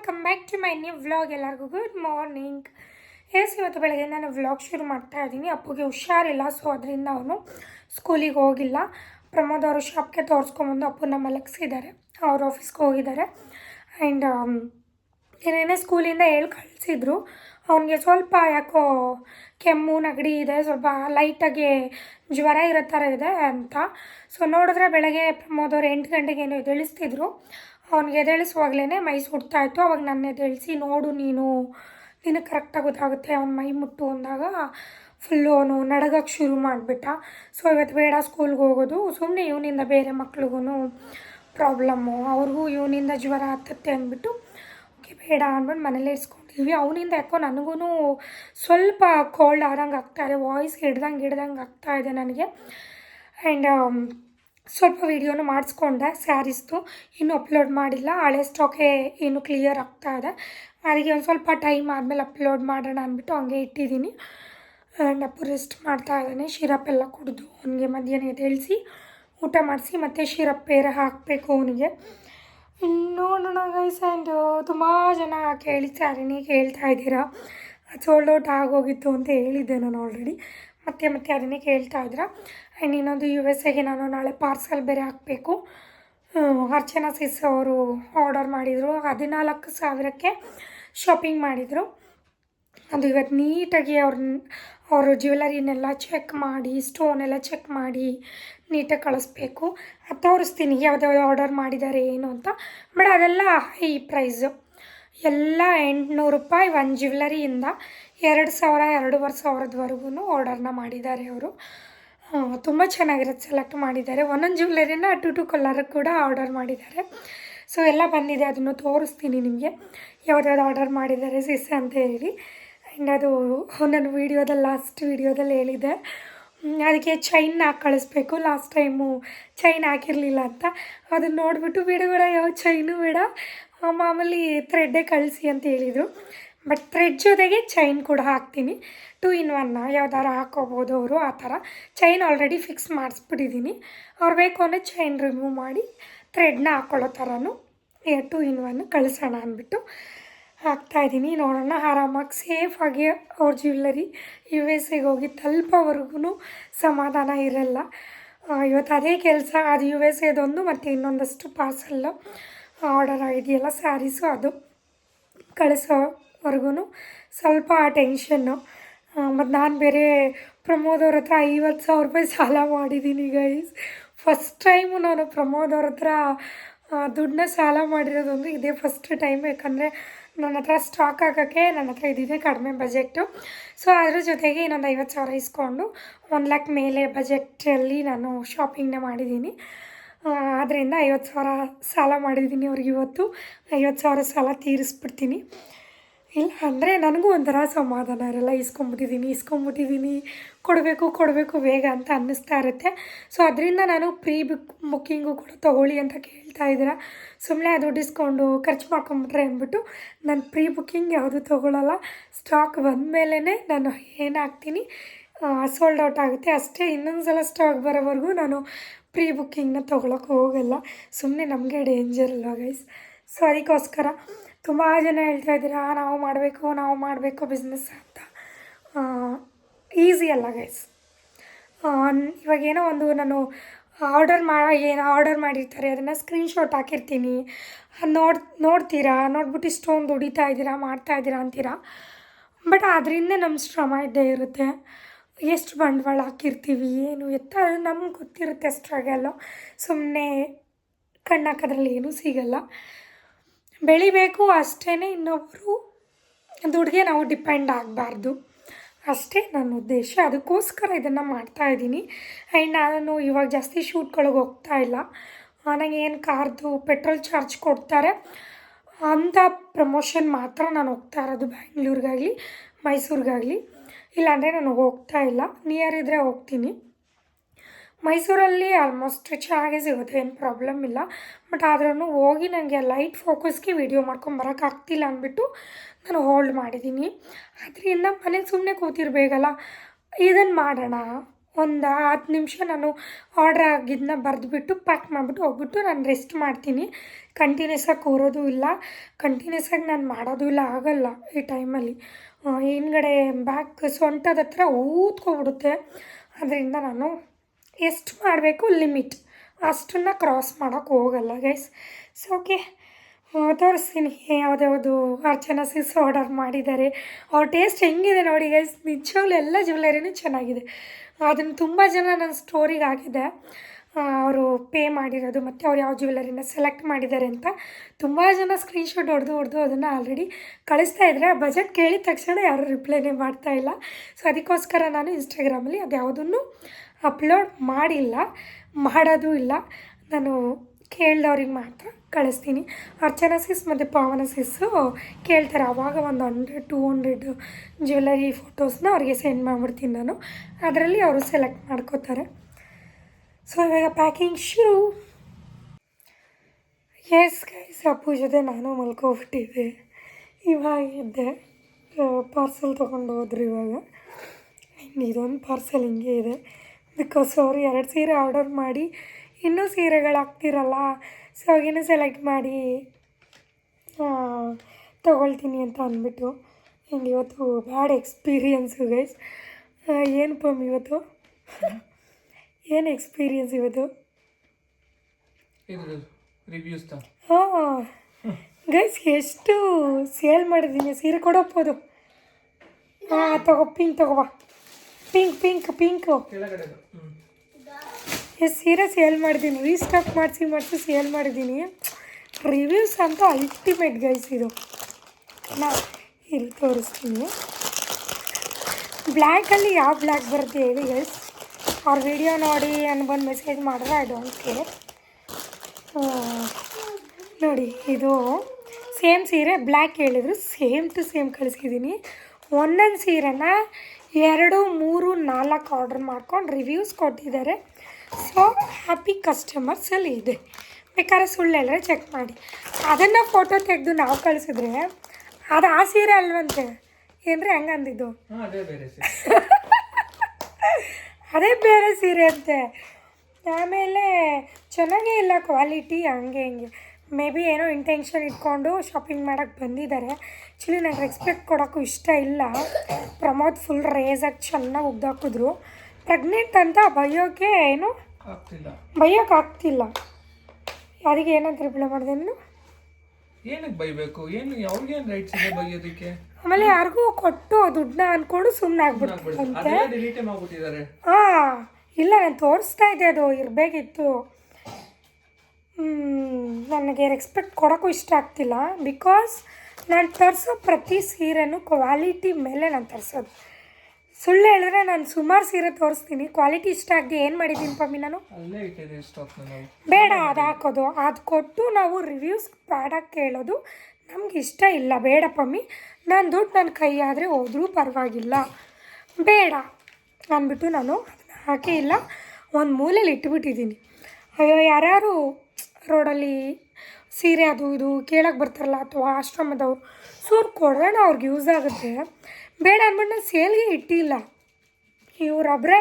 Welcome back to my new vlog ಎಲ್ಲರಿಗೂ. Good morning yes ಇವತ್ತು ಬೆಳಗ್ಗೆ ನಾನು ವ್ಲಾಗ್ ಶುರು ಮಾಡ್ತಾ ಇದ್ದೀನಿ. ಅಪ್ಪಗೆ ಹುಷಾರಿಲ್ಲ ಸೊ ಅದರಿಂದ ಅವನು ಸ್ಕೂಲಿಗೆ ಹೋಗಿಲ್ಲ. ಪ್ರಮೋದ್ ಅವರು ಶಾಪ್ಗೆ ತೋರಿಸ್ಕೊಂಬಂದು ಅಪ್ಪನ ಮಲಗಿಸಿದ್ದಾರೆ. ಅವ್ರ ಆಫೀಸ್ಗೆ ಹೋಗಿದ್ದಾರೆ. ಆ್ಯಂಡ್ ಏನೇನೇ ಸ್ಕೂಲಿಂದ ಹೇಳಿ ಕಳಿಸಿದ್ರು. ಅವನಿಗೆ ಸ್ವಲ್ಪ ಯಾಕೋ ಕೆಮ್ಮು, ನೆಗಡಿ ಇದೆ, ಸ್ವಲ್ಪ ಲೈಟಾಗಿ ಜ್ವರ ಇರೋ ಥರ ಇದೆ ಅಂತ. ಸೊ ನೋಡಿದ್ರೆ ಬೆಳಗ್ಗೆ ಪ್ರಮೋದ್ ಅವ್ರು ಎಂಟು ಗಂಟೆಗೆ ಏನೋ ಎದ್ದೇಳಿಸ್ತಿದ್ರು. ಅವ್ನಿಗೆ ಎದ್ದೇಳಿಸುವಾಗಲೇ ಮೈ ಸುಡ್ತಾ ಇತ್ತು. ಅವಾಗ ನನ್ನ ಎದ್ದೇಳಿಸಿ, ನೋಡು ನೀನು, ನಿನಗೆ ಕರೆಕ್ಟಾಗಿ ಗೊತ್ತಾಗುತ್ತೆ, ಅವ್ನ ಮೈ ಮುಟ್ಟು ಅಂದಾಗ ಫುಲ್ಲು ಅವನು ನಡಗಕ್ಕೆ ಶುರು ಮಾಡಿಬಿಟ್ಟ. ಸೊ ಇವತ್ತು ಬೇಡ ಸ್ಕೂಲ್ಗೆ ಹೋಗೋದು. ಸುಮ್ಮನೆ ಇವನಿಂದ ಬೇರೆ ಮಕ್ಳಿಗೂ ಪ್ರಾಬ್ಲಮ್ಮು ಅವ್ರಿಗೂ ಇವನಿಂದ ಜ್ವರ ಹತ್ತತ್ತೆ ಅಂದ್ಬಿಟ್ಟು, ಓಕೆ, ಬೇಡ ಅಂದ್ಬಿಟ್ಟು ಮನೇಲೇ ಇಸ್ಕೊಂಡಿದ್ವಿ ಅವನಿಂದ ಯಾಕೋ ನನಗೂ ಸ್ವಲ್ಪ ಕೋಲ್ಡ್ ಆದಂಗೆ ಆಗ್ತಾಯಿದೆ ವಾಯ್ಸ್ ಹಿಡ್ದಂಗೆ ಹಿಡ್ದಂಗೆ ಆಗ್ತಾಯಿದೆ ನನಗೆ. ಆ್ಯಂಡ್ ಸ್ವಲ್ಪ ವೀಡಿಯೋನು ಮಾಡಿಸ್ಕೊಂಡೆ, ಸ್ಯಾರೀಸ್ದು. ಇನ್ನೂ ಅಪ್ಲೋಡ್ ಮಾಡಿಲ್ಲ. ಹಳೆ ಸ್ಟಾಕೇ ಏನು ಕ್ಲಿಯರ್ ಆಗ್ತಾ ಇದೆ. ಅದಕ್ಕೆ ಒಂದು ಸ್ವಲ್ಪ ಟೈಮ್ ಆದಮೇಲೆ ಅಪ್ಲೋಡ್ ಮಾಡೋಣ ಅಂದ್ಬಿಟ್ಟು ಹಂಗೆ ಇಟ್ಟಿದ್ದೀನಿ. ಆ್ಯಂಡ್ ಅಪ್ಪು ರೆಸ್ಟ್ ಮಾಡ್ತಾ ಇದ್ದಾನೆ. ಶಿರಪ್ ಎಲ್ಲ ಕುಡಿದು ಅವನಿಗೆ ಮಧ್ಯಾಹ್ನ ಎದ್ದೇಳಿಸಿ ಊಟ ಮಾಡಿಸಿ ಮತ್ತು ಶಿರಪ್ ಬೇರೆ ಹಾಕಬೇಕು ಅವನಿಗೆ. ನೋಡೋಣ ಗೈಸ್ ಆ್ಯಂಡ್ ತುಂಬ ಜನ ಕೇಳ್ತಾರೆ ಕೇಳ್ತಾ ಇದ್ದೀರಾ? ಸೋಲ್ಡ್ ಔಟ್ ಆಗೋಗಿತ್ತು ಅಂತ ಹೇಳಿದ್ದೆ ನಾನು ಆಲ್ರೆಡಿ ಮತ್ತೆ ಮತ್ತೆ ಅದನ್ನೇ ಕೇಳ್ತಾ ಇದ್ದೀರಾ ಆ್ಯಂಡ್ ಇನ್ನೊಂದು ಯು ಎಸ್ ಎಗೆ ನಾನು ನಾಳೆ ಪಾರ್ಸಲ್ ಬೇರೆ ಹಾಕಬೇಕು. ಅರ್ಚನಾ ಸಿಸ್ ಅವರು ಆರ್ಡರ್ ಮಾಡಿದರು. ಹದಿನಾಲ್ಕು ಸಾವಿರಕ್ಕೆ ಶಾಪಿಂಗ್ ಮಾಡಿದರು. ಅದು ಇವತ್ತು ನೀಟಾಗಿ ಅವ್ರನ್ನ ಅವರು ಜ್ಯುವೆಲರಿನೆಲ್ಲ ಚೆಕ್ ಮಾಡಿ ಸ್ಟೋನೆಲ್ಲ ಚೆಕ್ ಮಾಡಿ ನೀಟಾಗಿ ಕಳಿಸ್ಬೇಕು. ಅದು ತೋರಿಸ್ತೀನಿ ಯಾವ್ದು ಆರ್ಡರ್ ಮಾಡಿದ್ದಾರೆ, ಏನು ಅಂತ. ಬಟ್ ಅದೆಲ್ಲ ಹೈ ಪ್ರೈಸು ಎಲ್ಲ ಎಂಟುನೂರು ರೂಪಾಯಿ ಒಂದು ಜ್ಯುವೆಲರಿಯಿಂದ ಎರಡು ಸಾವಿರ, ಎರಡೂವರೆ ಸಾವಿರದವರೆಗೂ ಆರ್ಡರ್ನ ಮಾಡಿದ್ದಾರೆ ಅವರು. ತುಂಬ ಚೆನ್ನಾಗಿರೋದು ಸೆಲೆಕ್ಟ್ ಮಾಡಿದ್ದಾರೆ. ಒಂದೊಂದು ಜ್ಯುವೆಲರಿನ ಟು ಟು ಕಲರ್ ಕೂಡ ಆರ್ಡರ್ ಮಾಡಿದ್ದಾರೆ. ಸೊ ಎಲ್ಲ ಬಂದಿದೆ. ಅದನ್ನು ತೋರಿಸ್ತೀನಿ ನಿಮಗೆ. ಯಾವ್ದಾವ್ದು ಆರ್ಡರ್ ಮಾಡಿದ್ದಾರೆ, ಸಿಸ್ ಅಂತ ಹೇಳಿ. ಆ್ಯಂಡ್ ಅದು ನನ್ನ ವೀಡಿಯೋದಲ್ಲಿ ಲಾಸ್ಟ್ ವೀಡಿಯೋದಲ್ಲಿ ಹೇಳಿದ್ದೆ ಅದಕ್ಕೆ ಚೈನ್ ಹಾಕಿ ಕಳಿಸ್ಬೇಕು ಲಾಸ್ಟ್ ಟೈಮು ಚೈನ್ ಹಾಕಿರಲಿಲ್ಲ ಅಂತ. ಅದನ್ನು ನೋಡಿಬಿಟ್ಟು, ಬೇಡ ಬೇಡ, ಯಾವ ಚೈನು ಬೇಡ. ಮಾಮೂಲಿ ಥ್ರೆಡ್ಡೇ ಕಳಿಸಿ ಅಂತ ಹೇಳಿದರು. ಬಟ್ ಥ್ರೆಡ್ ಜೊತೆಗೆ ಚೈನ್ ಕೂಡ ಹಾಕ್ತೀನಿ. ಟೂ ಇನ್ ಒನ್ನ ಯಾವ್ದಾರು ಹಾಕೋಬೋದು ಅವರು, ಆ ಥರ. ಚೈನ್ ಆಲ್ರೆಡಿ ಫಿಕ್ಸ್ ಮಾಡಿಸ್ಬಿಟ್ಟಿದ್ದೀನಿ ಅವ್ರು ಬೇಕು ಅಂದರೆ ಚೈನ್ ರಿಮೂವ್ ಮಾಡಿ ಥ್ರೆಡ್ನ ಹಾಕ್ಕೊಳ್ಳೋ ಥರನೂ ಟೂ ಇನ್ ಒನ್ ಕಳಿಸೋಣ ಅಂದ್ಬಿಟ್ಟು. ಹಾಕ್ತಾಯಿದ್ದೀನಿ ನೋಡೋಣ. ಆರಾಮಾಗಿ ಸೇಫಾಗಿ ಅವ್ರ ಜ್ಯುವೆಲ್ಲರಿ ಯು ಎಸ್ ಎಗೆ ಹೋಗಿ ತಲುಪೋವರೆಗೂ ಸಮಾಧಾನ ಇರಲ್ಲ. ಇವತ್ತು ಅದೇ ಕೆಲಸ, ಅದು ಯು ಎಸ್ ಎದೊಂದು ಮತ್ತು ಇನ್ನೊಂದಷ್ಟು ಪಾರ್ಸಲ್ಲು ಆರ್ಡರ್ ಆಗಿದೆಯಲ್ಲ ಸ್ಯಾರೀಸು ಅದು. ಕಳಿಸೋವರೆಗೂ ಸ್ವಲ್ಪ ಟೆನ್ಷನ್ನು ಮತ್ತು ನಾನು ಬೇರೆ ಪ್ರಮೋದ್ ಅವ್ರ ಹತ್ರ ಐವತ್ತು ಸಾವಿರ ರೂಪಾಯಿ ಸಾಲ ಮಾಡಿದ್ದೀನಿ ಗೈಸ್ ಫಸ್ಟ್ ಟೈಮು ನಾನು ಪ್ರಮೋದ್ ಅವ್ರ ಹತ್ರ ದುಡ್ಡನ್ನ ಸಾಲ ಮಾಡಿರೋದು ಅಂದರೆ ಇದೇ ಫಸ್ಟ್ ಟೈಮ್ ಯಾಕಂದರೆ ನನ್ನ ಹತ್ರ ಸ್ಟಾಕ್ ಹಾಕೋಕ್ಕೆ ನನ್ನ ಹತ್ರ ಇದ್ದಿದೆ ಕಡಿಮೆ ಬಜೆಟು ಸೊ ಅದ್ರ ಜೊತೆಗೆ ಇನ್ನೊಂದು ಐವತ್ತು ಸಾವಿರ ಇಸ್ಕೊಂಡು ಒನ್ ಲ್ಯಾಕ್ ಮೇಲೆ ಬಜೆಟಲ್ಲಿ ನಾನು ಶಾಪಿಂಗ್ನ ಮಾಡಿದ್ದೀನಿ. ಆದ್ದರಿಂದ ಐವತ್ತು ಸಾವಿರ ಸಾಲ ಮಾಡಿದ್ದೀನಿ ಅವ್ರಿಗೆ ಇವತ್ತು. ಐವತ್ತು ಸಾವಿರ ಸಾಲ ತೀರಿಸ್ಬಿಡ್ತೀನಿ. ಇಲ್ಲ, ಅಂದರೆ ನನಗೂ ಒಂಥರ ಸಮಾಧಾನ ಇರಲ್ಲ. ಇಸ್ಕೊಂಬಿಟ್ಟಿದ್ದೀನಿ ಇಸ್ಕೊಂಬಿಟ್ಟಿದ್ದೀನಿ ಕೊಡಬೇಕು ಕೊಡಬೇಕು, ಬೇಗ ಅಂತ ಅನ್ನಿಸ್ತಾ ಇರುತ್ತೆ. ಸೊ ಅದರಿಂದ ನಾನು ಪ್ರೀ ಬುಕ್ ಬುಕ್ಕಿಂಗು ಕೂಡ ತೊಗೊಳ್ಳಿ ಅಂತ ಕೇಳ್ತಾ ಇದ್ದೀರಾ. ಸುಮ್ಮನೆ ಅದು ಡಿಸ್ಕೊಂಡು ಖರ್ಚು ಮಾಡ್ಕೊಂಬಿಟ್ರೆ ಅಂದ್ಬಿಟ್ಟು ನಾನು ಪ್ರೀ ಬುಕ್ಕಿಂಗ್ ಯಾವುದು ತೊಗೊಳ್ಳಲ್ಲ ಸ್ಟಾಕ್ ಬಂದಮೇಲೆ ನಾನು ಏನು ಹಾಕ್ತೀನಿ ಸೋಲ್ಡ್ ಔಟ್ ಆಗುತ್ತೆ. ಅಷ್ಟೇ ಇನ್ನೊಂದು ಸಲ ಸ್ಟಾಕ್ ಬರೋವರೆಗೂ ನಾನು ಪ್ರೀ ಬುಕ್ಕಿಂಗ್ನ ತೊಗೊಳಕ್ಕೆ ಹೋಗಲ್ಲ. ಸುಮ್ಮನೆ ನಮಗೆ ಡೇಂಜರ್ ಅಲ್ವಾ ಗೈಸ್ ಸೊ ಅದಕ್ಕೋಸ್ಕರ ತುಂಬ ಜನ ಹೇಳ್ತಾ ಇದ್ದೀರಾ, ನಾವು ಮಾಡಬೇಕು ನಾವು ಮಾಡಬೇಕು ಬಿಸ್ನೆಸ್ ಅಂತ. ಈಸಿ ಅಲ್ಲ ಗೈಸ್ ಇವಾಗ ಏನೋ ಒಂದು ನಾನು ಆರ್ಡರ್ ಮಾ ಏನು ಆರ್ಡರ್ ಮಾಡಿರ್ತಾರೆ, ಅದನ್ನು ಸ್ಕ್ರೀನ್ಶಾಟ್ ಹಾಕಿರ್ತೀನಿ. ನೋಡಿ, ನೋಡ್ತೀರಾ? ನೋಡ್ಬಿಟ್ಟು ಇಷ್ಟೊಂದು ದುಡಿತಾ ಇದ್ದೀರಾ, ಮಾಡ್ತಾ ಇದ್ದೀರಾ ಅಂತೀರಾ? ಬಟ್ ಅದರಿಂದ ನಮ್ಮ ಶ್ರಮ ಇದ್ದೇ ಇರುತ್ತೆ. ಎಷ್ಟು ಬಂಡವಾಳ ಹಾಕಿರ್ತೀವಿ, ಏನು ಎತ್ತ, ನಮ್ಗೆ ಗೊತ್ತಿರುತ್ತೆ ಸ್ಟ್ರಗಲ್ಲು ಸುಮ್ಮನೆ ಕಣ್ಣಾಕೋದ್ರಲ್ಲಿ ಏನೂ ಸಿಗಲ್ಲ. ಬೆಳಿಬೇಕು ಅಷ್ಟೇ ಇನ್ನೊಬ್ಬರು ದುಡ್ಗೆ ನಾವು ಡಿಪೆಂಡ್ ಆಗಬಾರ್ದು. ಅಷ್ಟೇ ನನ್ನ ಉದ್ದೇಶ. ಅದಕ್ಕೋಸ್ಕರ ಇದನ್ನು ಮಾಡ್ತಾಯಿದ್ದೀನಿ ಆ್ಯಂಡ್ ನಾನು ಇವಾಗ ಜಾಸ್ತಿ ಶೂಟ್ಗಳಿಗೆ ಹೋಗ್ತಾ ಇಲ್ಲ. ನನಗೆ ಏನು ಕಾರ್ದು ಪೆಟ್ರೋಲ್ ಚಾರ್ಜ್ ಕೊಡ್ತಾರೆ. ಅಂಥ ಪ್ರಮೋಷನ್ ಮಾತ್ರ ನಾನು ಹೋಗ್ತಾ ಇರೋದು ಬ್ಯಾಂಗ್ಳೂರಿಗಾಗಲಿ, ಮೈಸೂರಿಗಾಗಲಿ. ಇಲ್ಲಾಂದರೆ ನಾನು ಹೋಗ್ತಾ ಇಲ್ಲ. ನಿಯರ್ ಇದ್ದರೆ ಹೋಗ್ತೀನಿ. ಮೈಸೂರಲ್ಲಿ ಆಲ್ಮೋಸ್ಟ್ ಚೆನ್ನಾಗೇ ಸಿಗುತ್ತೆ, ಏನು ಪ್ರಾಬ್ಲಮ್ ಇಲ್ಲ. ಬಟ್ ಆದ್ರೂ ಹೋಗಿ ನನಗೆ ಲೈಟ್ ಫೋಕಸ್ಗೆ ವೀಡಿಯೋ ಮಾಡ್ಕೊಂಬರೋಕ್ಕಾಗ್ತಿಲ್ಲ ಅಂದ್ಬಿಟ್ಟು ನಾನು ಹೋಲ್ಡ್ ಮಾಡಿದ್ದೀನಿ ಅದರಿಂದ ಮನೇಲಿ ಸುಮ್ಮನೆ ಕೂತಿರ್ಬೇಕಲ್ಲ ಇದನ್ನು ಮಾಡೋಣ. ಒಂದು ಹತ್ತು ನಿಮಿಷ ನಾನು ಆರ್ಡ್ರ್ ಆಗಿದ್ದನ್ನ ಬರೆದ್ಬಿಟ್ಟು ಪ್ಯಾಕ್ ಮಾಡಿಬಿಟ್ಟು ಹೋಗ್ಬಿಟ್ಟು ನಾನು ರೆಸ್ಟ್ ಮಾಡ್ತೀನಿ. ಕಂಟಿನ್ಯೂಸ್ ಆಗಿ ಕೂರೋದು ಇಲ್ಲ. ಕಂಟಿನ್ಯೂಸ್ ಆಗಿ ನಾನು ಮಾಡೋದು ಇಲ್ಲ, ಆಗಲ್ಲ ಈ ಟೈಮಲ್ಲಿ ಹಿಂದ್ಗಡೆ ಬ್ಯಾಕ್ ಸೊಂಟದ ಹತ್ರ ಊದ್ಕೊಬಿಡುತ್ತೆ ಅದರಿಂದ ನಾನು ಎಷ್ಟು ಮಾಡಬೇಕು? ಲಿಮಿಟ್. ಅಷ್ಟನ್ನು ಕ್ರಾಸ್ ಮಾಡೋಕ್ಕೆ ಹೋಗಲ್ಲ ಗೈಸ್ ಸೊ ಓಕೆ ತೋರಿಸ್ತೀನಿ. ಯಾವುದ್ಯಾವುದು ಅರ್ಚನಾ ಸಿಸ್ ಆರ್ಡರ್ ಮಾಡಿದ್ದಾರೆ. ಅವ್ರ ಟೇಸ್ಟ್ ಹೆಂಗಿದೆ ನೋಡಿ ಗೈಸ್ ನಿಜವಾಗ್ಲೂ ಎಲ್ಲ ಜ್ಯುವೆಲರಿನೂ ಚೆನ್ನಾಗಿದೆ. ಅದನ್ನು ತುಂಬ ಜನ ನನ್ನ ಸ್ಟೋರಿಗೆ ಆಗಿದೆ ಅವರು ಪೇ ಮಾಡಿರೋದು, ಮತ್ತು ಅವ್ರು ಯಾವ ಜ್ಯುವೆಲರಿನ ಸೆಲೆಕ್ಟ್ ಮಾಡಿದ್ದಾರೆ ಅಂತ. ತುಂಬ ಜನ ಸ್ಕ್ರೀನ್ಶಾಟ್ ಹೊಡೆದು ಹೊಡೆದು ಅದನ್ನು ಆಲ್ರೆಡಿ ಕಳಿಸ್ತಾ ಇದ್ದಾರೆ. ಬಜೆಟ್ ಕೇಳಿದ ತಕ್ಷಣ ಯಾರೂ ರಿಪ್ಲೈನೇ ಮಾಡ್ತಾ ಇಲ್ಲ. ಸೊ ಅದಕ್ಕೋಸ್ಕರ ನಾನು ಇನ್ಸ್ಟಾಗ್ರಾಮಲ್ಲಿ ಅದು ಯಾವುದನ್ನು ಅಪ್ಲೋಡ್ ಮಾಡಿಲ್ಲ, ಮಾಡೋದು ಇಲ್ಲ. ನಾನು ಕೇಳಿದವ್ರಿಗೆ ಮಾತ್ರ ಕಳಿಸ್ತೀನಿ. ಅರ್ಚನಾ ಸಿಸ್ ಮತ್ತು ಪಾವನ ಸಿಸ್ಸು ಕೇಳ್ತಾರೆ. ಆವಾಗ ಒಂದು ಹಂಡ್ರೆಡ್, ಟೂ ಹಂಡ್ರೆಡ್ ಜ್ಯುವೆಲರಿ ಫೋಟೋಸ್ನ ಅವ್ರಿಗೆ ಸೆಂಡ್ ಮಾಡಿಬಿಡ್ತೀನಿ ನಾನು. ಅದರಲ್ಲಿ ಅವರು ಸೆಲೆಕ್ಟ್ ಮಾಡ್ಕೋತಾರೆ. ಸೊ ಇವಾಗ ಪ್ಯಾಕಿಂಗ್ ಶುರು. ಎಸ್ ಗೈಸ್ ಅಪ್ಪು ಜೊತೆ ನಾನು ಮಲ್ಕೋಬಿಟ್ಟಿದ್ದೆ. ಇವಾಗ ಇದ್ದೆ. ಪಾರ್ಸೆಲ್ ತೊಗೊಂಡು ಹೋದ್ರು ಇವಾಗ. ಇದೊಂದು ಪಾರ್ಸೆಲ್ ಹಿಂಗೆ ಇದೆ. ಬಿಕಾಸ್ ಅವರು ಎರಡು ಸೀರೆ ಆರ್ಡರ್ ಮಾಡಿ ಇನ್ನೂ ಸೀರೆಗಳು ಹಾಕ್ತಿರಲ್ಲ ಸೊ ಅವಾಗಿನ್ನೂ ಸೆಲೆಕ್ಟ್ ಮಾಡಿ ತೊಗೊಳ್ತೀನಿ ಅಂತ ಅಂದ್ಬಿಟ್ಟು ಹಿಂಗೆ ಇವತ್ತು ಬ್ಯಾಡ್ ಎಕ್ಸ್ಪೀರಿಯನ್ಸು ಗೈಸ್ ಏನು ಪಮ್ ಇವತ್ತು? ಏನು ಎಕ್ಸ್ಪೀರಿಯನ್ಸ್ ಇವತ್ತು? ಹಾಂ ಗೈಸ್ ಎಷ್ಟು ಸೇಲ್ ಮಾಡಿದ್ದೀನಿ ಸೀರೆ ಕೊಡೋಗ್ಬೋದು ಹಾಂ ತಗೋ ಪಿಂಕ್ ತಗೋಬಾ ಪಿಂಕ್ ಪಿಂಕ್ ಪಿಂಕು. ಎಸ್ ಸೀರೆ ಸೇಲ್ ಮಾಡಿದ್ದೀನಿ. ರೀಸ್ಟಾಕ್ ಮಾಡಿಸಿ ಮಾಡಿಸಿ ಸೇಲ್ ಮಾಡಿದ್ದೀನಿ. ರಿವ್ಯೂಸ್ ಅಂತೂ ಅಲ್ಟಿಮೇಟ್ ಗೈಸ್ ಇದು. ನಾ ಇಲ್ಲಿ ತೋರಿಸ್ತೀನಿ. ಬ್ಲ್ಯಾಕಲ್ಲಿ ಯಾವ ಬ್ಲ್ಯಾಕ್ ಬರುತ್ತೆ ಹೇಳಿ ಗೈಸ್ ಅವ್ರ ವಿಡಿಯೋ ನೋಡಿ ಅನ್ಬಂದು ಮೆಸೇಜ್ ಮಾಡಿದ್ರೆ ಐ ಡೋಂಟ್ ಕೇರ್ ನೋಡಿ ಇದು ಸೇಮ್ ಸೀರೆ ಬ್ಲ್ಯಾಕ್ ಹೇಳಿದ್ರು ಸೇಮ್ ಟು ಸೇಮ್ ಕಳಿಸಿದ್ದೀನಿ. ಒಂದೊಂದು ಸೀರೆನ ಎರಡು ಮೂರು ನಾಲ್ಕು ಆರ್ಡ್ರ್ ಮಾಡ್ಕೊಂಡು ರಿವ್ಯೂಸ್ ಕೊಟ್ಟಿದ್ದಾರೆ. ಸೊ ಹ್ಯಾಪಿ ಕಸ್ಟಮರ್ಸ್ ಅಲ್ಲಿ ಇದೆ. ಬೇಕಾದ್ರೆ ಸುಳ್ಳು ಚೆಕ್ ಮಾಡಿ. ಅದನ್ನು ಫೋಟೋ ತೆಗೆದು ನಾವು ಕಳಿಸಿದ್ರೆ ಅದು ಆ ಸೀರೆ ಅಲ್ವಂತೆ? ಏನ್ರಿ ಹೆಂಗ ಅಂದಿದ್ದು ಹಾಂ ಅದೇ ಬೇರೆ ಸರ್. ಅದೇ ಬೇರೆ ಸೀರೆ ಅಂತೆ. ಆಮೇಲೆ ಚೆನ್ನಾಗೇ ಇಲ್ಲ ಕ್ವಾಲಿಟಿ ಹಂಗೆ ಹಿಂಗೆ. ಮೇ ಬಿ ಏನೋ ಇಂಟೆನ್ಷನ್ ಇಟ್ಕೊಂಡು ಶಾಪಿಂಗ್ ಮಾಡೋಕ್ಕೆ ಬಂದಿದ್ದಾರೆ. ಆ್ಯಕ್ಚುಲಿ ನನಗೆ ರೆಸ್ಪೆಕ್ಟ್ ಕೊಡೋಕ್ಕೂ ಇಷ್ಟ ಇಲ್ಲ. ಪ್ರಮೋದ್ ಫುಲ್ ರೇಸಾಗಿ ಚೆನ್ನಾಗಿ ಉಗ್ದಾಕಿದ್ರು. ಪ್ರೆಗ್ನೆಂಟ್ ಅಂತ ಬೈಯೋಕ್ಕೆ ಏನು? ಬೈಯೋಕೆ ಆಗ್ತಿಲ್ಲ. ಅದಕ್ಕೆ ಏನಂತ ರಿಪ್ಲೈ ಮಾಡಿದೆ ನೀನು? ಏನಕ್ಕೆ ಬೈಬೇಕು? ಏನು ಅವ್ರಿಗೇನು ರೈಟ್ಸ್ ಇದೆ ಬೈಯೋದಕ್ಕೆ? ಆಮೇಲೆ ಯಾರಿಗೂ ಕೊಟ್ಟು ದುಡ್ಡನ್ನ ಅನ್ಕೊಂಡು ಸುಮ್ಮನೆ ಆಗ್ಬಿಡ್ತಾರೆ ಹಾ ಇಲ್ಲ ನಾನು ತೋರಿಸ್ತಾ ಇದ್ದೆ ಅದು ಇರಬೇಕಿತ್ತು. ನನಗೆ ರೆಸ್ಪೆಕ್ಟ್ ಕೊಡೋಕ್ಕೂ ಇಷ್ಟ ಆಗ್ತಿಲ್ಲ ಬಿಕಾಸ್ ನಾನು ತರಿಸೋ ಪ್ರತಿ ಸೀರೆನೂ ಕ್ವಾಲಿಟಿ ಮೇಲೆ ನಾನು ತರಿಸೋದು. ಸುಳ್ಳು ಹೇಳಿದ್ರೆ ನಾನು ಸುಮಾರು ಸೀರೆ ತೋರಿಸ್ತೀನಿ. ಕ್ವಾಲಿಟಿ ಇಷ್ಟ ಆಗದೆ ಏನು ಮಾಡಿದ್ದೀನಿ ಪಮ್ಮಿ ನಾನು? ಬೇಡ ಅದು ಹಾಕೋದು. ಅದು ಕೊಟ್ಟು ನಾವು ರಿವ್ಯೂಸ್ ಪ್ರಾಡಕ್ಟ್ ಕೇಳೋದು ನಮ್ಗೆ ಇಷ್ಟ ಇಲ್ಲ. ಬೇಡ ಪಮ್ಮಿ. ನಾನು ದುಡ್ಡು ನನ್ನ ಕೈ ಆದರೆ ಹೋದರೂ ಪರವಾಗಿಲ್ಲ. ಬೇಡ ಅಂದ್ಬಿಟ್ಟು ನಾನು ಅದನ್ನ ಹಾಕೇ ಇಲ್ಲ. ಒಂದು ಮೂಲೆಯಲ್ಲಿ ಇಟ್ಬಿಟ್ಟಿದ್ದೀನಿ. ಅಯ್ಯೋ ಯಾರ್ಯಾರು ರೋಡಲ್ಲಿ ಸೀರೆ ಅದು ಇದು ಕೇಳಕ್ಕೆ ಬರ್ತಾರಲ್ಲ ಅಥವಾ ಆಶ್ರಮದವ್ರು ಸೊ ಅವ್ರು ಕೊಡೋಣ ಅವ್ರಿಗೆ ಯೂಸ್ ಆಗುತ್ತೆ. ಬೇಡ ಅಂದ್ಬಿಟ್ಟು ನಾನು ಸೇಲ್ಗೆ ಇಟ್ಟಿಲ್ಲ. ಇವರೊಬ್ಬರೇ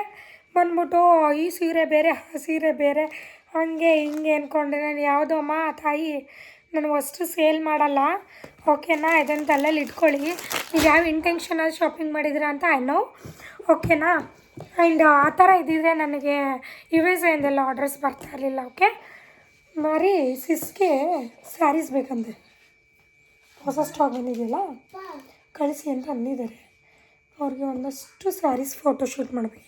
ಬಂದ್ಬಿಟ್ಟು ಈ ಸೀರೆ ಬೇರೆ, ಆ ಸೀರೆ ಬೇರೆ, ಹಾಗೆ, ಹಿಂಗೆ ಅಂದ್ಕೊಂಡೆ ನಾನು ಯಾವುದೋ ಅಮ್ಮ ತಾಯಿ ನಾನು ಅಷ್ಟು ಸೇಲ್ ಮಾಡಲ್ಲ. ಓಕೆನಾ? ಇದನ್ನು ತಲೆಯಲ್ಲಿ ಇಟ್ಕೊಳ್ಳಿ. ನೀವು ಯಾವ ಇಂಟೆನ್ಷನಲ್ಲಿ ಶಾಪಿಂಗ್ ಮಾಡಿದ್ದೀರಾ ಅಂತ ಐ ನೋ ಓಕೆನಾ? ಆ್ಯಂಡ್ ಆ ಥರ ಇದ್ದಿದ್ರೆ ನನಗೆ ಯು ಎಸ್ ಆರ್ಡರ್ಸ್ ಬರ್ತಾ ಇರಲಿಲ್ಲ ಓಕೆ ಮಾರಿ ಸಿಸ್ಗೆ ಸ್ಯಾರೀಸ್ ಬೇಕಂದೆ. ಹೊಸ ಸ್ಟಾಕ್ ಬಂದಿದೆಯಲ್ಲ? ಕಳಿಸಿ ಅಂತ ಅಂದಿದ್ದಾರೆ. ಅವ್ರಿಗೆ ಒಂದಷ್ಟು ಸ್ಯಾರೀಸ್ ಫೋಟೋಶೂಟ್ ಮಾಡಬೇಕು.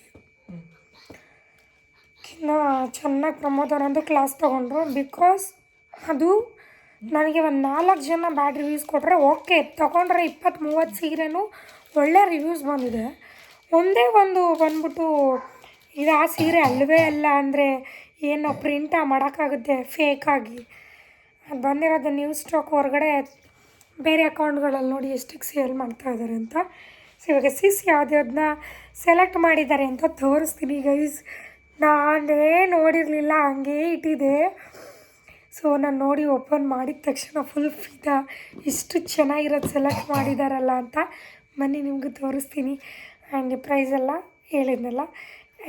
ಇನ್ನು ಚೆನ್ನಾಗಿ ಪ್ರಮೋದ್ ಅವರೊಂದು ಕ್ಲಾಸ್ ತೊಗೊಂಡ್ರು ಬಿಕಾಸ್ ಅದು ನನಗೆ ಒಂದು ನಾಲ್ಕು ಜನ ಬ್ಯಾಡ್ ರಿವ್ಯೂಸ್ ಕೊಟ್ಟರೆ ಓಕೆ ತೊಗೊಂಡ್ರೆ ಇಪ್ಪತ್ತು ಮೂವತ್ತು ಸೀರೆನೂ ಒಳ್ಳೆ ರಿವ್ಯೂಸ್ ಬಂದಿದೆ. ಒಂದೇ ಒಂದು ಬಂದ್ಬಿಟ್ಟು ಇದು ಆ ಸೀರೆ ಅಲ್ಲವೇ ಅಲ್ಲ ಅಂದರೆ ಏನು ಪ್ರಿಂಟ ಮಾಡೋಕ್ಕಾಗುತ್ತೆ ಫೇಕಾಗಿ ಅದು ಬಂದಿರೋದು ನ್ಯೂ ಸ್ಟಾಕ್ ಹೊರಗಡೆ ಬೇರೆ ಅಕೌಂಟ್ಗಳಲ್ಲಿ ನೋಡಿ ಎಷ್ಟಕ್ಕೆ ಸೇಲ್ ಮಾಡ್ತಾ ಇದ್ದಾರೆ ಅಂತ. ಸೊ ಇವಾಗ ಸಿಸ್ ಯಾವುದ್ಯಾವ್ದನ್ನ ಸೆಲೆಕ್ಟ್ ಮಾಡಿದ್ದಾರೆ ಅಂತ ತೋರಿಸ್ತೀನಿ ಗೈಸ್ ನಾನೇ ನೋಡಿರಲಿಲ್ಲ, ಹಂಗೇ ಇಟ್ಟಿದೆ. ಸೊ ನಾನು ನೋಡಿ ಓಪನ್ ಮಾಡಿದ ತಕ್ಷಣ ಫುಲ್ ಫಿದ ಇಷ್ಟು ಚೆನ್ನಾಗಿರೋದು ಸೆಲೆಕ್ಟ್ ಮಾಡಿದಾರಲ್ಲ ಅಂತ ಬನ್ನಿ ನಿಮಗೆ ತೋರಿಸ್ತೀನಿ. ಆ್ಯಂಡ್ ಪ್ರೈಸ್ ಎಲ್ಲ ಹೇಳಿದ್ನಲ್ಲ.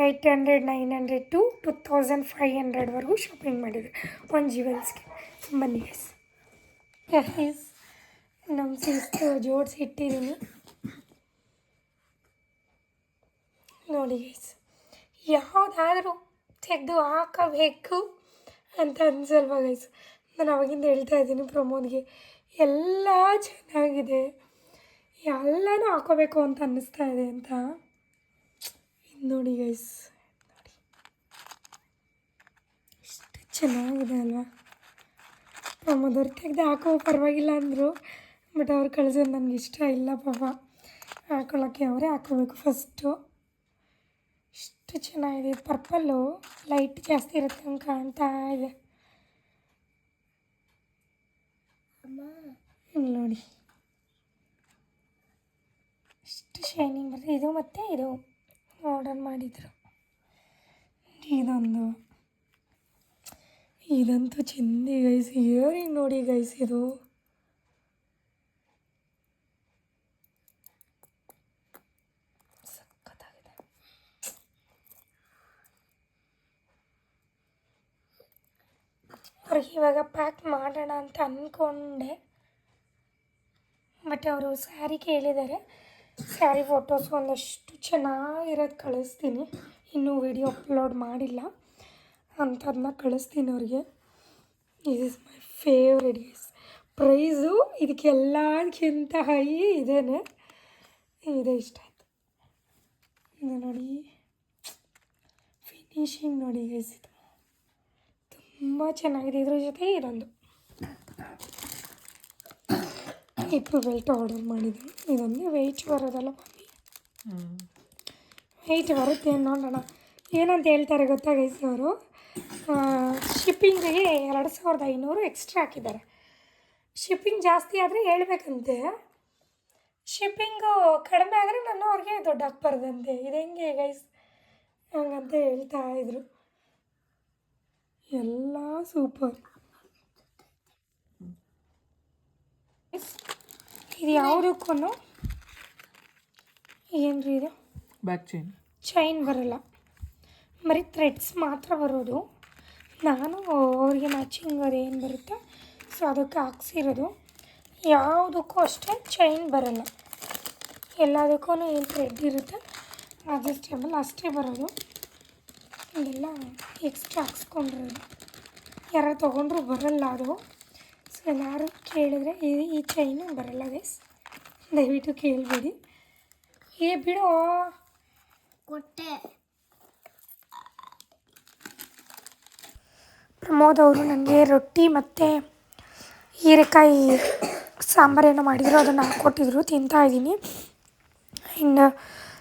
Eight hundred nine hundred two two thousand five ಹಂಡ್ರೆಡ್ವರೆಗೂ shopping ಮಾಡಿದೆ ಒಂದು ಜ್ಯುವೆಲ್ಸ್ಗೆ ಬನ್ನಿ ಎಸ್ ಎಸ್ ನಮ್ಮ ಶಿಸ್ತು ಜೋಡಿಸಿ ಇಟ್ಟಿದ್ದೀನಿ ನೋಡಿ ಗೈಸ್ ಯಾವುದಾದ್ರೂ ತೆಗೆದು ಹಾಕಬೇಕು ಅಂತ ಅನ್ಸಲ್ವ ಗೈಸ್ ನಾನು ಅವಾಗಿಂದ ಹೇಳ್ತಾ ಇದ್ದೀನಿ ಪ್ರಮೋದ್ಗೆ ಎಲ್ಲ ಚೆನ್ನಾಗಿದೆ. ಎಲ್ಲನೂ ಹಾಕೋಬೇಕು ಅಂತ ಅನ್ನಿಸ್ತಾ ಇದೆ ಅಂತ. ನೋಡಿ ಗೈಸ್ ನೋಡಿ. ಎಷ್ಟು ಚೆನ್ನಾಗಿದೆ ಅಲ್ವಾ? ಪ್ರಮೋದವ್ರು ತೆಗೆದು ಹಾಕೋ ಪರವಾಗಿಲ್ಲ ಅಂದರು ಬಟ್ ಅವ್ರು ಕಳಿಸೋದು ನನಗೆ ಇಷ್ಟ ಇಲ್ಲ ಪಾಪ. ಹಾಕೊಳ್ಳೋಕ್ಕೆ ಅವರೇ ಹಾಕೋಬೇಕು ಫಸ್ಟು ಇಷ್ಟು ಚೆನ್ನಾಗಿದೆ. ಪರ್ಪಲ್ಲು ಲೈಟ್ ಜಾಸ್ತಿ ಇರುತ್ತೆ ಅಂತ ಕಾಣ್ತಾ ಇದೆ. ನೋಡಿ. ಇಷ್ಟು ಶೈನಿಂಗ್ ಬರ್ತದೆ. ಇದು ಮತ್ತು ಇದು. ಆರ್ಡರ್ ಮಾಡಿದರು. ಇದೊಂದು ಇದಂತೂ ಚಿಂದಿ ಗೈಸ್ ಇಯರಿಂಗ್ ನೋಡಿ ಗೈಸ್ ಇದು? ಸಖತ್ತಾಗಿದೆ. ಅವ್ರಿಗೆ ಇವಾಗ ಪ್ಯಾಕ್ ಮಾಡೋಣ ಅಂತ ಅಂದ್ಕೊಂಡೆ ಬಟ್ ಅವರು ಸ್ಯಾರಿ ಕೇಳಿದ್ದಾರೆ ಸ್ಯಾರಿ ಫೋಟೋಸ್ ಒಂದಷ್ಟು ಚೆನ್ನಾಗಿರೋದು ಕಳಿಸ್ತೀನಿ. ಇನ್ನೂ ವಿಡಿಯೋ ಅಪ್ಲೋಡ್ ಮಾಡಿಲ್ಲ. ಅಂಥದ್ದನ್ನ ಕಳಿಸ್ತೀನಿ ಅವ್ರಿಗೆ. Is is my favourite is price ಇದಕ್ಕೆಲ್ಲದಕ್ಕಿಂತ high ಇದೇನೆ. ಇದೇ ಇಷ್ಟ ಆಯಿತು. ಇದು ನೋಡಿ. ಫಿನಿಶಿಂಗ್ ನೋಡಿ ಗೈಸ್ ಇದು. ತುಂಬ ಚೆನ್ನಾಗಿದೆ. ಇದ್ರ ಜೊತೆ ಇದೊಂದು ಇಬ್ಬರು ಬೆಲ್ಟ್ ಆರ್ಡರ್ ಮಾಡಿದ್ವಿ. ಇದೊಂದು ವೆಯ್ಟ್ ಬರೋದಲ್ಲ ಮಮ್ಮಿ. ವೆಯ್ಟ್ ಬರುತ್ತೆ ನೋಡೋಣ. ಏನಂತ ಹೇಳ್ತಾರೆ ಗೊತ್ತಾ ಗೈಸ್ ಅವರು? ಶಿಪ್ಪಿಂಗಿಗೆ ಎರಡು ಸಾವಿರದ ಐನೂರು ಎಕ್ಸ್ಟ್ರಾ ಹಾಕಿದ್ದಾರೆ. ಶಿಪ್ಪಿಂಗ್ ಜಾಸ್ತಿ ಆದರೆ ಹೇಳ್ಬೇಕಂತೆ. ಶಿಪ್ಪಿಂಗು ಕಡಿಮೆ ಆದರೆ ನಾನು ಅವ್ರಿಗೆ ದೊಡ್ಡ ಹಾಕ್ಬಾರ್ದಂತೆ ಇದು ಹೆಂಗೆ ಗೈಸ್ ಹಂಗಂತ ಹೇಳ್ತಾ ಇದ್ರು. ಎಲ್ಲ ಸೂಪರ್ ಇದು ಯಾವುದಕ್ಕೂ ಏನ್ರಿ ಇದು? ಬ್ಯಾಕ್ ಚೈನ್ ಚೈನ್ ಬರಲ್ಲ. ಬರೀ ಥ್ರೆಡ್ಸ್ ಮಾತ್ರ ಬರೋದು. ನಾನು ಅವ್ರಿಗೆ ಮ್ಯಾಚಿಂಗ್ ಅದು ಏನು ಬರುತ್ತೆ ಸೊ ಅದಕ್ಕೆ ಹಾಕ್ಸಿರೋದು. ಯಾವುದಕ್ಕೂ ಅಷ್ಟೇ ಚೈನ್ ಬರಲ್ಲ. ಎಲ್ಲದಕ್ಕೂ ಏನು ಥ್ರೆಡ್ ಇರುತ್ತೆ ಅಡ್ಜಸ್ಟೇಬಲ್ ಅಷ್ಟೇ ಬರೋದು. ಇದೆಲ್ಲ ಎಕ್ಸ್ಟ್ರಾ ಹಾಕ್ಸ್ಕೊಂಡಿರೋದು. ಯಾರು ತೊಗೊಂಡ್ರು ಬರಲ್ಲ ಅದು. ಯಾರು ಕೇಳಿದ್ರೆ ಈ ಈ ಚೈನು ಬರಲ್ಲ ಗೈಸ್ ದಯವಿಟ್ಟು ಕೇಳಬೇಡಿ. ಏ ಬಿಡು. ಕೊಟ್ಟೆ. ಪ್ರಮೋದ್ ಅವರು ನನಗೆ ರೊಟ್ಟಿ ಮತ್ತು ಹೀರೆಕಾಯಿ ಸಾಂಬಾರೇನೋ ಮಾಡಿದ್ರು ಅದನ್ನು ಹಾಕ್ಕೊಟ್ಟಿದ್ರು ತಿಂತಾ ಇದ್ದೀನಿ. ಇನ್ನು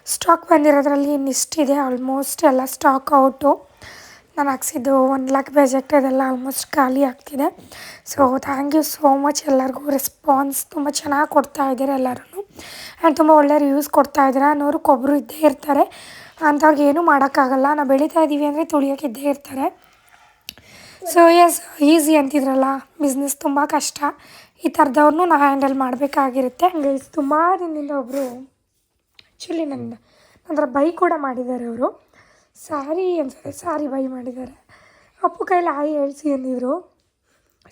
ಸ್ಟಾಕ್ ಬಂದಿರೋದ್ರಲ್ಲಿ ಇನ್ನಿಷ್ಟಿದೆ ಆಲ್ಮೋಸ್ಟ್ ಎಲ್ಲ ಸ್ಟಾಕ್ ಔಟು ನಾನು ಹಾಕ್ಸಿದ್ದು ಒನ್ ಲ್ಯಾಕ್ ಬಜೆಟ್ ಅದೆಲ್ಲ ಆಲ್ಮೋಸ್ಟ್ ಖಾಲಿ ಆಗ್ತಿದೆ. So thank you so much ಎಲ್ಲರಿಗೂ ರೆಸ್ಪಾನ್ಸ್ ತುಂಬ ಚೆನ್ನಾಗಿ ಕೊಡ್ತಾ ಇದ್ದೀರಾ ಎಲ್ಲರೂ ಆ್ಯಂಡ್ ತುಂಬ ಒಳ್ಳೆ ರಿವ್ಯೂಸ್ ಕೊಡ್ತಾ ಅನ್ನೋರು ನೂರಕ್ಕೊಬ್ಬರು ಇದ್ದೇ ಇರ್ತಾರೆ. ಅಂಥವ್ರಿಗೆ ಏನೂ ಮಾಡೋಕ್ಕಾಗಲ್ಲ. ನಾವು ಬೆಳೀತಾ ಇದ್ದೀವಿ ಅಂದರೆ ತುಳಿಯೋಕೆ ಇದ್ದೇ ಇರ್ತಾರೆ. ಸೊ ಎಸ್ ಈಸಿ ಅಂತಿದ್ರಲ್ಲ. ಬಿಸ್ನೆಸ್ ತುಂಬ ಕಷ್ಟ. ಈ ಥರದವ್ರನ್ನೂ ನಾವು ಹ್ಯಾಂಡಲ್ ಮಾಡಬೇಕಾಗಿರುತ್ತೆ. ಹಂಗೆ ಸುಮಾರು ಒಬ್ಬರು ಆ್ಯಕ್ಚುಲಿ ನನ್ನ ನಂತರ ಬೈ ಕೂಡ ಮಾಡಿದ್ದಾರೆ ಅವರು. ಸಾರಿ ಅನ್ಸುತ್ತೆ ಸಾರಿ ಬೈ ಮಾಡಿದ್ದಾರೆ. ಅಪ್ಪು ಕೈಲಿ ಹಾಯಿ ಹೇಳಿಸಿ ಅಂದಿದ್ರು.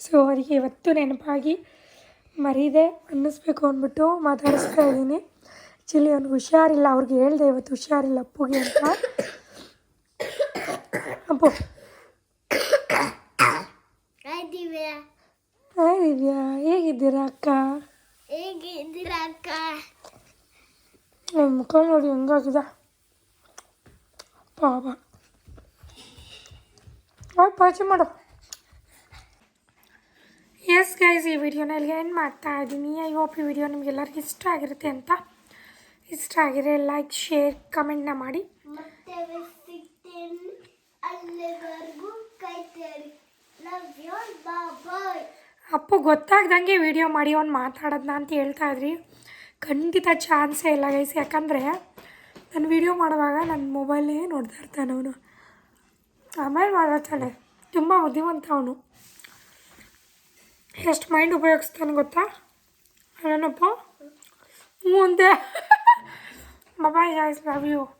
ಸೊ ಅವರಿಗೆ ಇವತ್ತು ನೆನಪಾಗಿ ಮರೀದೆ ಅನ್ನಿಸ್ಬೇಕು ಅಂದ್ಬಿಟ್ಟು ಮಾತಾಡಿಸ್ತಾ ಇದ್ದೀನಿ. ಆ್ಯಕ್ಚುಲಿ ಅವ್ನಿಗೆ ಹುಷಾರಿಲ್ಲ. ಅವ್ರಿಗೆ ಹೇಳಿದೆ ಇವತ್ತು ಹುಷಾರಿಲ್ಲ ಅಪ್ಪುಗೆ ಅಂತ. ಅಪ್ಪು. ಹಾಯ್ ದಿವ್ಯಾ. ಹೇಗಿದ್ದೀರಾ ಅಕ್ಕ? ಹೇಗಿದ್ದೀರಾ ಅಕ್ಕ? ನನ್ನ ಮುಖ ನೋಡಿ ಹೆಂಗಾಗಿದೆ? ಪಾಪ. ಪಾಚಿ ಮಾಡು. ಎಸ್ ಗೈಸ್ ಈ ವಿಡಿಯೋನ ಇಲ್ಲಿ ಏನು ಮಾಡ್ತಾ ಇದ್ದೀನಿ. ಐ ಹೋಪ್ ಈ ವಿಡಿಯೋ ನಿಮಗೆಲ್ಲರಿಗೂ ಇಷ್ಟ ಆಗಿರುತ್ತೆ ಅಂತ. ಇಷ್ಟ ಆಗಿದೆ ಲೈಕ್ ಶೇರ್ ಕಮೆಂಟ್ನ ಮಾಡಿ. ಅಪ್ಪು ಗೊತ್ತಾಗ್ದಂಗೆ ವಿಡಿಯೋ ಮಾಡಿ ಅವ್ನು ಮಾತಾಡೋದನ್ನ ಅಂತ ಹೇಳ್ತಾ ಇದ್ರಿ. ಖಂಡಿತ ಚಾನ್ಸೇ ಇಲ್ಲ ಗೈಸ್ ಯಾಕಂದರೆ ನಾನು ವಿಡಿಯೋ ಮಾಡುವಾಗ ನನ್ನ ಮೊಬೈಲೇ ನೋಡ್ತಾ ಇರ್ತಾನೆ ಅವನು. ಆಮೇಲೆ ಮಾಡಿರ್ತಾನೆ ತುಂಬ ಬುದ್ಧಿವಂತ ಅವನು. ಎಷ್ಟು ಮೈಂಡ್ ಉಪಯೋಗಿಸ್ತಾನೆ ಗೊತ್ತಾ? ಏನಪ್ಪ ಹ್ಞೂ ಅಂದೆ ಬಾಯ್ ಗೈಸ್ ಲವ್ ಯು